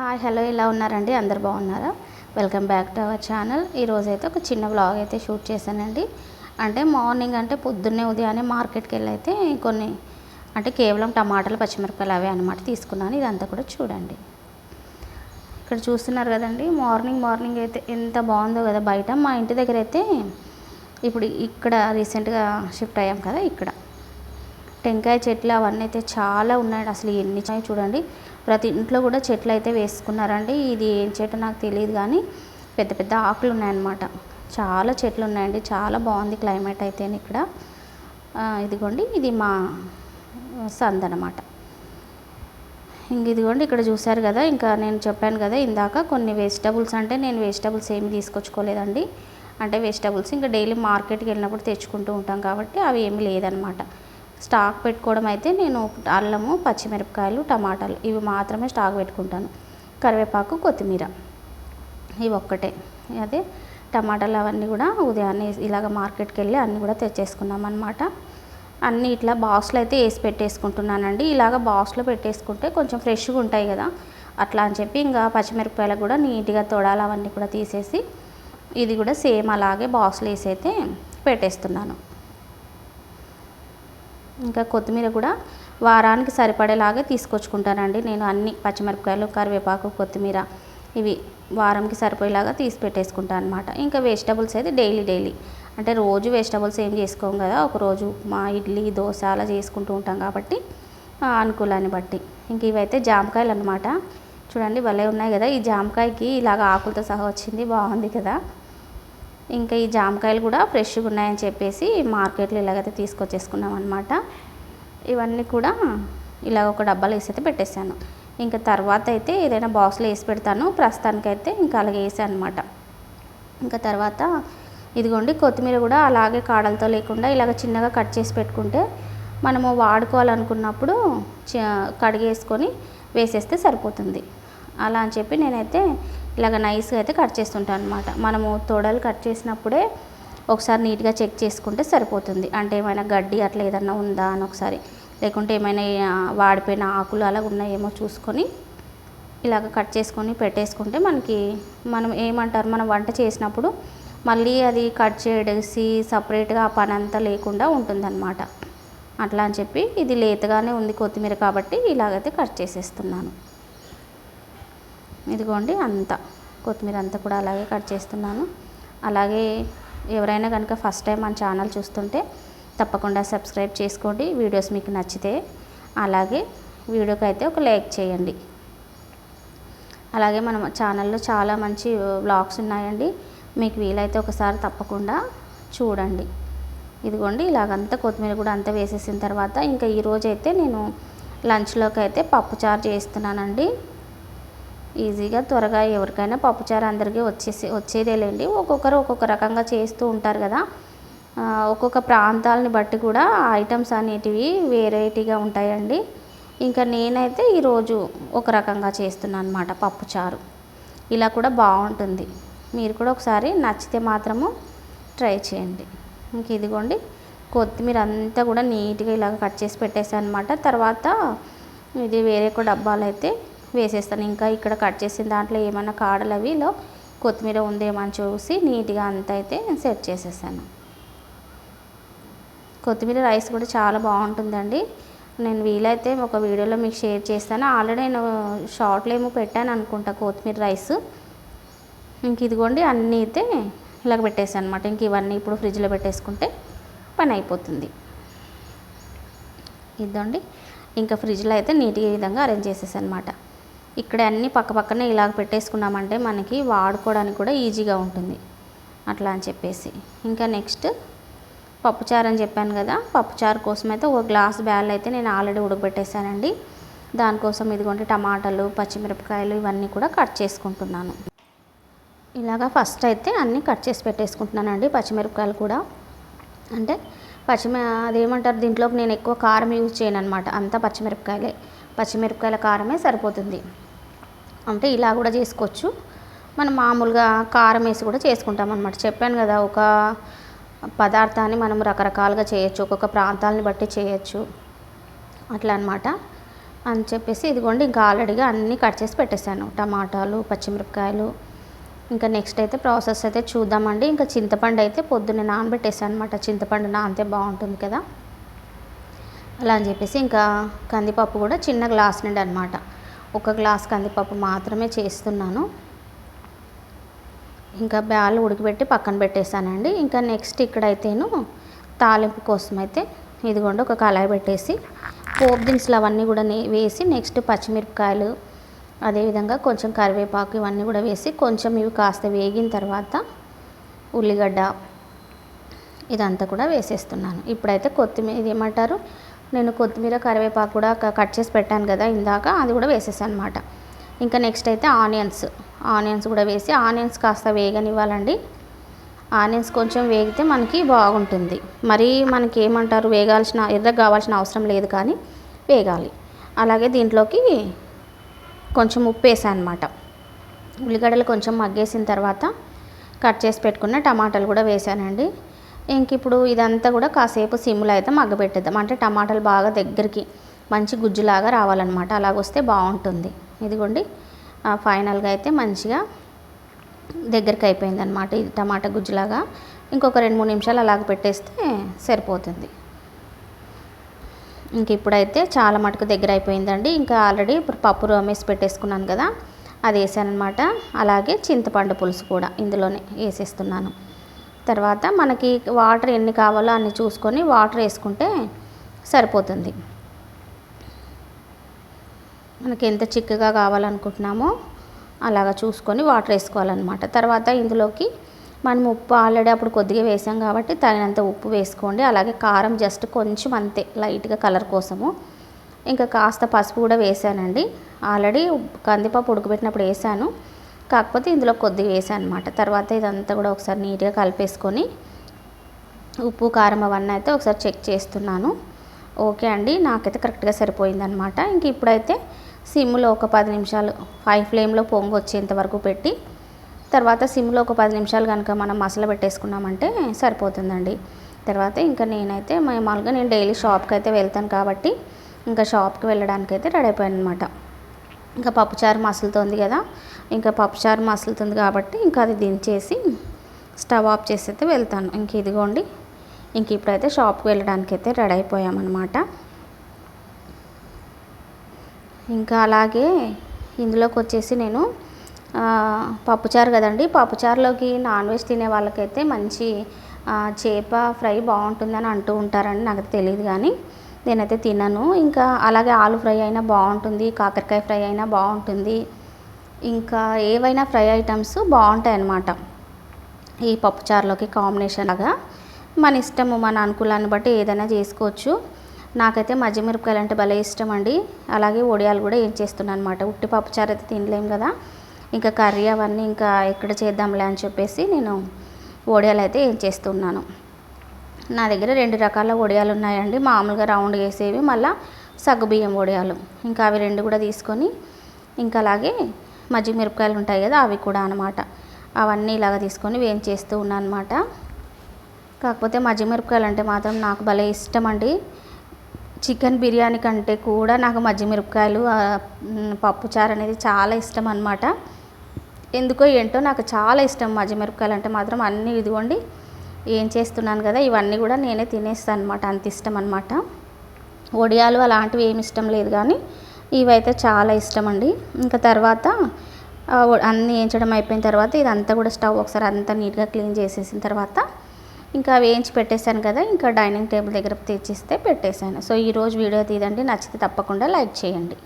Hi hello ఇలా ఉన్నారండి? అందరు బాగున్నారా? Welcome back to our channel. ఈరోజు అయితే ఒక చిన్న వ్లాగ్ అయితే షూట్ చేశానండి. అంటే మార్నింగ్ అంటే పొద్దున్నే ఉదయాన్నే మార్కెట్కి వెళ్ళి అయితే కొన్ని అంటే కేవలం టమాటాలు పచ్చిమిరపకాయలు అవే అనమాట తీసుకున్నాను. ఇదంతా కూడా చూడండి. ఇక్కడ చూస్తున్నారు కదండి మార్నింగ్ మార్నింగ్ అయితే ఎంత బాగుందో కదా బయట. మా ఇంటి దగ్గర అయితే ఇప్పుడు ఇక్కడ రీసెంట్గా షిఫ్ట్ అయ్యాం కదా ఇక్కడ. టెంకాయ చెట్లు అవన్నీ అయితే చాలా ఉన్నాయండి. అసలు ఎన్ని చాయ్ చూడండి. ప్రతి ఇంట్లో కూడా చెట్లు అయితే వేసుకున్నారండి. ఇది ఏం చెట్టు నాకు తెలియదు కానీ పెద్ద పెద్ద ఆకులు ఉన్నాయన్నమాట. చాలా చెట్లు ఉన్నాయండి. చాలా బాగుంది క్లైమేట్ అయితే ఇక్కడ. ఇదిగోండి ఇది మా సంద్ అనమాట ఇంక ఇదిగోండి ఇక్కడ చూశారు కదా ఇంకా నేను చెప్పాను కదా ఇందాక కొన్ని వెజిటబుల్స్ అంటే నేను వెజిటబుల్స్ ఏమి తీసుకొచ్చుకోలేదండి. అంటే వెజిటబుల్స్ ఇంకా డైలీ మార్కెట్కి వెళ్ళినప్పుడు తెచ్చుకుంటూ ఉంటాం కాబట్టి అవి ఏమి లేదనమాట స్టాక్ పెట్టుకోవడం అయితే నేను అల్లము పచ్చిమిరపకాయలు టమాటాలు ఇవి మాత్రమే స్టాక్ పెట్టుకుంటాను. కరివేపాకు కొత్తిమీర ఇవి ఒక్కటే. అదే టమాటాలు అవన్నీ కూడా ఉదయాన్నే ఇలాగ మార్కెట్కి వెళ్ళి అన్నీ కూడా తెచ్చేసుకున్నాం అనమాట అన్నీ ఇట్లా బాక్స్లో అయితే వేసి పెట్టేసుకుంటున్నానండి. ఇలాగ బాక్స్లో పెట్టేసుకుంటే కొంచెం ఫ్రెష్గా ఉంటాయి కదా. అట్లా అని చెప్పి ఇంకా పచ్చిమిరపకాయలు కూడా నీట్గా తొడాలు అవన్నీ కూడా తీసేసి ఇది కూడా సేమ్ అలాగే బాక్స్లో వేసి అయితే పెట్టేస్తున్నాను. ఇంకా కొత్తిమీర కూడా వారానికి సరిపడేలాగే తీసుకొచ్చుకుంటానండి. నేను అన్ని పచ్చిమిరపకాయలు కరివేపాకు కొత్తిమీర ఇవి వారంకి సరిపోయేలాగా తీసి పెట్టేసుకుంటాను అనమాట ఇంకా వెజిటబుల్స్ అయితే డైలీ డైలీ. అంటే రోజు వెజిటబుల్స్ ఏం చేసుకోం కదా ఒకరోజు మా ఇడ్లీ దోశ అలా చేసుకుంటూ ఉంటాం కాబట్టి అనుకూలాన్ని బట్టి. ఇంక ఇవైతే జామకాయలు అనమాట చూడండి భలే ఉన్నాయి కదా ఈ జామకాయకి ఇలాగ ఆకులతో సహా వచ్చింది బాగుంది కదా. ఇంకా ఈ జామకాయలు కూడా ఫ్రెష్గా ఉన్నాయని చెప్పేసి మార్కెట్లో ఇలాగైతే తీసుకొచ్చేసుకున్నాం అనమాట ఇవన్నీ కూడా ఇలాగ ఒక డబ్బాలో వేసి అయితే పెట్టేశాను. ఇంకా తర్వాత అయితే ఏదైనా బాక్స్లో వేసి పెడతాను. ప్రస్తుతానికైతే ఇంకా అలాగే వేసాను అనమాట ఇంకా తర్వాత ఇదిగోండి కొత్తిమీర కూడా అలాగే కాడలతో లేకుండా ఇలాగ చిన్నగా కట్ చేసి పెట్టుకుంటే మనము వాడుకోవాలనుకున్నప్పుడు చ- కడిగేసుకొని వేసేస్తే సరిపోతుంది. అలా అని చెప్పి నేనైతే ఇలాగ నైస్గా అయితే కట్ చేస్తుంటాను అనమాట మనము తొడలు కట్ చేసినప్పుడే ఒకసారి నీట్గా చెక్ చేసుకుంటే సరిపోతుంది. అంటే ఏమైనా గడ్డి అట్లా ఏదన్నా ఉందా అని ఒకసారి. లేకుంటే ఏమైనా వాడిపోయిన ఆకులు అలా ఉన్నాయేమో చూసుకొని ఇలాగ కట్ చేసుకొని పెట్టేసుకుంటే మనకి మనం ఏమంటారు మనం వంట చేసినప్పుడు మళ్ళీ అది కట్ చేసి సపరేట్గా ఆ పని అంతా లేకుండా ఉంటుందన్నమాట. అట్లా అని చెప్పి ఇది లేతగానే ఉంది కొత్తిమీర కాబట్టి ఇలాగైతే కట్ చేసేస్తున్నాను. ఇదిగోండి అంతా. కొత్తిమీర అంతా కూడా అలాగే కట్ చేస్తున్నాను. అలాగే ఎవరైనా కనుక ఫస్ట్ టైం మన ఛానల్ చూస్తుంటే తప్పకుండా సబ్స్క్రైబ్ చేసుకోండి. వీడియోస్ మీకు నచ్చితే అలాగే వీడియోకి అయితే ఒక లైక్ చేయండి. అలాగే మన ఛానల్లో చాలా మంచి వ్లాగ్స్ ఉన్నాయండి. మీకు వీలైతే ఒకసారి తప్పకుండా చూడండి. ఇదిగోండి ఇలాగంతా కొత్తిమీర కూడా అంతా వేసేసిన తర్వాత ఇంకా ఈరోజైతే నేను లంచ్లోకి అయితే పప్పుచారు చేస్తున్నానండి. ఈజీగా త్వరగా ఎవరికైనా పప్పుచారు అందరికీ వచ్చేసి వచ్చేదేలేండి. ఒక్కొక్కరు ఒక్కొక్క రకంగా చేస్తూ ఉంటారు కదా. ఒక్కొక్క ప్రాంతాలని బట్టి కూడా ఐటమ్స్ అనేటివి వెరైటీగా ఉంటాయండి. ఇంకా నేనైతే ఈరోజు ఒక రకంగా చేస్తున్నాను అనమాట పప్పుచారు. ఇలా కూడా బాగుంటుంది. మీరు కూడా ఒకసారి నచ్చితే మాత్రము ట్రై చేయండి. ఇంక ఇదిగోండి కొత్తిమీర అంతా కూడా నీట్గా ఇలా కట్ చేసి పెట్టేసాను అనమాట తర్వాత ఇది వేరే ఒక డబ్బాలు అయితే వేసేస్తాను. ఇంకా ఇక్కడ కట్ చేసిన దాంట్లో ఏమైనా కాడలు అవిలో కొత్తిమీర ఉందేమో అని చూసి నీట్గా అంతా అయితే సెట్ చేసేసాను. కొత్తిమీర రైస్ కూడా చాలా బాగుంటుందండి. నేను వీలైతే ఒక వీడియోలో మీకు షేర్ చేస్తాను. ఆల్రెడీ నేను షార్ట్లో ఏమో పెట్టాను అనుకుంటా కొత్తిమీర రైస్. ఇంక ఇదిగోండి అన్నీ అయితే ఇలాగ పెట్టేసాను అనమాట ఇంక ఇవన్నీ ఇప్పుడు ఫ్రిడ్జ్లో పెట్టేసుకుంటే పని అయిపోతుంది. ఇదండి ఇంకా ఫ్రిడ్జ్లో అయితే నీట్గా ఈ విధంగా అరేంజ్ చేసేసాను అనమాట ఇక్కడ అన్నీ పక్క పక్కనే ఇలాగ పెట్టేసుకున్నామంటే మనకి వాడుకోవడానికి కూడా ఈజీగా ఉంటుంది. అట్లా అని చెప్పేసి. ఇంకా నెక్స్ట్ పప్పుచారు అని చెప్పాను కదా పప్పుచారు కోసం అయితే ఒక గ్లాస్ బ్యాల్ అయితే నేను ఆల్రెడీ ఉడకబెట్టేశానండి. దానికోసం ఇదిగోండి టమాటాలు పచ్చిమిరపకాయలు ఇవన్నీ కూడా కట్ చేసుకుంటున్నాను. ఇలాగా ఫస్ట్ అయితే అన్నీ కట్ చేసి పెట్టేసుకుంటున్నానండి పచ్చిమిరపకాయలు కూడా. అంటే పచ్చిమి అదేమంటారు దీంట్లోకి నేను ఎక్కువ కారం యూజ్ చేయను అనమాట అంతా పచ్చిమిరపకాయలే. పచ్చిమిరపకాయల కారమే సరిపోతుంది. అంటే ఇలా కూడా చేసుకోవచ్చు. మనం మామూలుగా కారం వేసి కూడా చేసుకుంటాం అనమాట చెప్పాను కదా ఒక పదార్థాన్ని మనం రకరకాలుగా చేయొచ్చు. ఒక్కొక్క ప్రాంతాలని బట్టి చేయొచ్చు. అట్లా అనమాట అని చెప్పేసి ఇదిగోండి ఇంకా ఆల్రెడీగా అన్నీ కట్ చేసి పెట్టేశాను. టమాటాలు పచ్చిమిరపకాయలు ఇంకా నెక్స్ట్ అయితే ప్రాసెస్ అయితే చూద్దామండి. ఇంకా చింతపండు అయితే పొద్దున్నే నానబెట్టేసాను అనమాట చింతపండు నానితే బాగుంటుంది కదా. అలా అని చెప్పేసి ఇంకా కందిపప్పు కూడా చిన్న గ్లాస్ నుండి అనమాట ఒక గ్లాస్ కందిపప్పు మాత్రమే చేస్తున్నాను. ఇంకా బ్యాలు ఉడికిపెట్టి పక్కన పెట్టేశానండి. ఇంకా నెక్స్ట్ ఇక్కడైతేను తాలింపు కోసం అయితే ఇదిగోండి ఒక కళాయి పెట్టేసి పోపు దినుసులు అవన్నీ కూడా వేసి నెక్స్ట్ పచ్చిమిరపకాయలు అదేవిధంగా కొంచెం కరివేపాకు ఇవన్నీ కూడా వేసి కొంచెం ఇవి కాస్త వేగిన తర్వాత ఉల్లిగడ్డ ఇదంతా కూడా వేసేస్తున్నాను. ఇప్పుడైతే కొత్తిమీర ఇది ఏమంటారు నేను కొత్తిమీర కరివేపాకు కూడా కట్ చేసి పెట్టాను కదా ఇందాక అది కూడా వేసేసాను అనమాట ఇంకా నెక్స్ట్ అయితే ఆనియన్స్. ఆనియన్స్ కూడా వేసి ఆనియన్స్ కాస్త వేగనివ్వాలండి. ఆనియన్స్ కొంచెం వేగితే మనకి బాగుంటుంది. మరీ మనకి ఏమంటారు వేగాల్సిన ఎర్ర కావాల్సిన అవసరం లేదు కానీ వేగాలి. అలాగే దీంట్లోకి కొంచెం ఉప్పు వేసాను అనమాట ఉల్లిగడ్డలు కొంచెం మగ్గేసిన తర్వాత కట్ చేసి పెట్టుకున్న టమాటాలు కూడా వేసానండి. ఇంక ఇప్పుడు ఇదంతా కూడా కాసేపు సిమ్లో అయితే మగ్గబెట్టేద్దాం అంటే టమాటాలు బాగా దగ్గరికి మంచి గుజ్జులాగా రావాలన్నమాట. అలాగొస్తే బాగుంటుంది. ఇదిగోండి. ఫైనల్గా అయితే మంచిగా దగ్గరికి అయిపోయింది అనమాట ఇది టమాటా గుజ్జులాగా. ఇంకొక రెండు మూడు నిమిషాలు అలాగ పెట్టేస్తే సరిపోతుంది. ఇంక ఇప్పుడైతే చాలా మటుకు దగ్గర అయిపోయిందండి. ఇంకా ఆల్రెడీ పప్పు రోమేసి పెట్టేసుకున్నాను కదా అది వేసానమాట అలాగే చింతపండు పులుసు కూడా ఇందులోనే వేసేస్తున్నాను. తర్వాత మనకి వాటర్ ఎన్ని కావాలో అన్ని చూసుకొని వాటర్ వేసుకుంటే సరిపోతుంది. మనకి ఎంత చిక్కగా కావాలనుకుంటున్నామో అలాగా చూసుకొని వాటర్ వేసుకోవాలన్నమాట. తర్వాత ఇందులోకి మనం ఉప్పు ఆల్రెడీ అప్పుడు కొద్దిగా వేసాం కాబట్టి తగినంత ఉప్పు వేసుకోండి. అలాగే కారం జస్ట్ కొంచెం అంతే లైట్గా కలర్ కోసము. ఇంకా కాస్త పసుపు కూడా వేసానండి. ఆల్రెడీ కందిపప్పు ఉడకబెట్టినప్పుడు వేసాను. కాకపోతే ఇందులో కొద్దిగా వేసాను అనమాట తర్వాత ఇదంతా కూడా ఒకసారి నీట్గా కలిపేసుకొని ఉప్పు కారం అవన్నీ అయితే ఒకసారి చెక్ చేస్తున్నాను. ఓకే అండి నాకైతే కరెక్ట్గా సరిపోయిందనమాట. ఇంక ఇప్పుడైతే సిమ్లో ఒక పది నిమిషాలు హై ఫ్లేమ్లో పొంగు వచ్చేంత వరకు పెట్టి తర్వాత సిమ్లో ఒక పది నిమిషాలు కనుక మనం మసాలా పెట్టేసుకున్నామంటే సరిపోతుందండి. తర్వాత ఇంకా నేనైతే మామూలుగా నేను డైలీ షాప్కి అయితే వెళ్తాను కాబట్టి ఇంకా షాప్కి వెళ్ళడానికి అయితే రెడీ అయిపోయాను అనమాట ఇంకా పప్పుచారు మసులుతుంది కదా. ఇంకా పప్పుచారు మసులుతుంది కాబట్టి ఇంకా అది దించేసి స్టవ్ ఆఫ్ చేసి అయితే వెళ్తాను. ఇంక ఇదిగోండి. ఇంక ఇప్పుడైతే షాప్కి వెళ్ళడానికి అయితే రెడీ అయిపోయామన్నమాట. ఇంకా అలాగే ఇందులోకి వచ్చేసి నేను పప్పుచారు కదండి. పప్పుచారులోకి నాన్ వెజ్ తినే వాళ్ళకైతే మంచి చేప ఫ్రై బాగుంటుందని అంటూ ఉంటారండి నాకు తెలియదు కానీ నేనైతే తినను. ఇంకా అలాగే ఆలు ఫ్రై అయినా బాగుంటుంది కాకరకాయ ఫ్రై అయినా బాగుంటుంది. ఇంకా ఏవైనా ఫ్రై ఐటమ్స్ బాగుంటాయి అన్నమాట ఈ పప్పుచారులోకి కాంబినేషన్ లాగా మన ఇష్టము మన అనుకూలాన్ని బట్టి ఏదైనా చేసుకోవచ్చు. నాకైతే మజ్జి మిరపకాయలు అంటే భలే ఇష్టం అండి అలాగే వడియాలు కూడా ఏం చేస్తున్నాను అనమాట ఉట్టి పప్పుచారు అయితే తినలేం కదా. ఇంకా కర్రీ అవన్నీ ఇంకా ఎక్కడ చేద్దాంలే అని చెప్పేసి నేను వడియాలు అయితే ఏం చేస్తున్నాను. నా దగ్గర రెండు రకాల వడియాలు ఉన్నాయండి. మామూలుగా రౌండ్ వేసేవి మళ్ళీ సగ్గుబియ్యం వడియాలు. ఇంకా అవి రెండు కూడా తీసుకొని ఇంకా అలాగే మజ్జిగ మిరపకాయలు ఉంటాయి కదా అవి కూడా అనమాట అవన్నీ ఇలాగ తీసుకొని వేయించేస్తూ ఉన్నాను అనమాట కాకపోతే మజ్జిగ మిరపకాయలు అంటే మాత్రం నాకు భలే ఇష్టం అండి చికెన్ బిర్యానీ కంటే కూడా నాకు మజ్జిగ మిరపకాయలు పప్పుచారు అనేది చాలా ఇష్టం అనమాట ఎందుకో ఏంటో నాకు చాలా ఇష్టం మజ్జిగ మిరపకాయలు అంటే మాత్రం అన్నీ ఇదిగోండి. ఏం చేస్తున్నాను కదా ఇవన్నీ కూడా నేనే తినేస్తాను అనమాట అంత ఇష్టం అనమాట వడియాలు అలాంటివి ఏమి ఇష్టం లేదు కానీ ఇవైతే చాలా ఇష్టం అండి ఇంకా తర్వాత అన్నీ వేయించడం అయిపోయిన తర్వాత ఇదంతా కూడా స్టవ్ ఒకసారి అంతా నీట్గా క్లీన్ చేసేసిన తర్వాత ఇంకా వేయించి పెట్టేశాను కదా ఇంకా డైనింగ్ టేబుల్ దగ్గర తెచ్చిస్తే పెట్టేశాను. సో ఈరోజు వీడియో తీదండి. నచ్చితే తప్పకుండా లైక్ చేయండి.